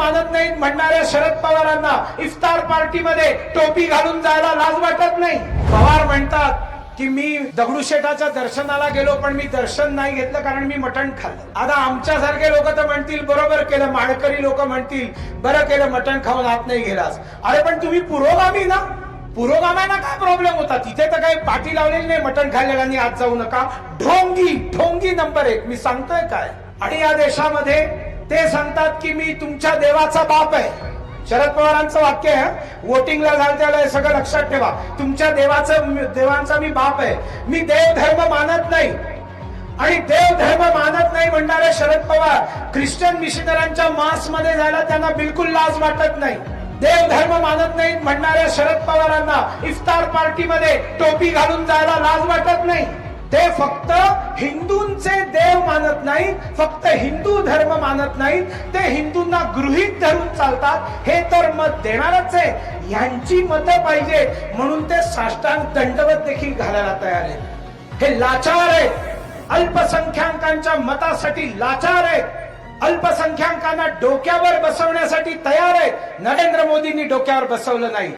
मानत नाहीत म्हणणाऱ्या शरद पवारांना इफ्तार पार्टीमध्ये टोपी घालून जायला लाज वाटत नाही. पवार म्हणतात की मी दगडूशेठाच्या दर्शनाला गेलो पण मी दर्शन नाही घेतलं कारण मी मटण खाल्लं. आता आमच्यासारखे लोक तर म्हणतील बरोबर केलं माडकरी लोक म्हणतील बरं केलं मटण खाऊन आत नाही गेलास अरे पण तुम्ही पुरोगामी ना. पुरोगाम्यांना काय प्रॉब्लेम होता? तिथे तर काही पाठी लावलेली नाही मटण खाल्लेल्यांनी आत जाऊ नका. ढोंगी ढोंगी नंबर एक. मी सांगतोय काय? आणि या देशामध्ये ते सांगतात की मी तुमच्या देवाचा बाप आहे. शरद पवारांचं वाक्य आहे वोटिंगला जाल त्याला हे सगळं लक्षात ठेवा. तुमच्या देवाचं देवांचा मी बाप आहे. मी देव धर्म मानत नाही. आणि देव धर्म मानत नाही म्हणणारे शरद पवार ख्रिश्चन मिशनरांच्या मासमध्ये जायला त्यांना बिलकुल लाज वाटत नाही. देव धर्म मानत नाही म्हणणाऱ्या शरद पवारांना इफ्तार पार्टीमध्ये टोपी घालून जायला लाज वाटत नाही. ते फक्त हिंदूंचे देव मानत नाहीत फक्त हिंदू धर्म मानत नाहीत ते हिंदूंना गृहीत धरून चालतात. हे तर मत देणारच आहे. यांची मतं पाहिजे. म्हणून ते साष्टांग दंडवत देखील घालायला तयार आहेत. हे लाचार आहे अल्पसंख्याकांच्या मतासाठी लाचार आहे अल्पसंख्याकांना डोक्यावर बसवण्यासाठी तयार आहे नरेंद्र मोदींनी डोक्यावर बसवलं नाही.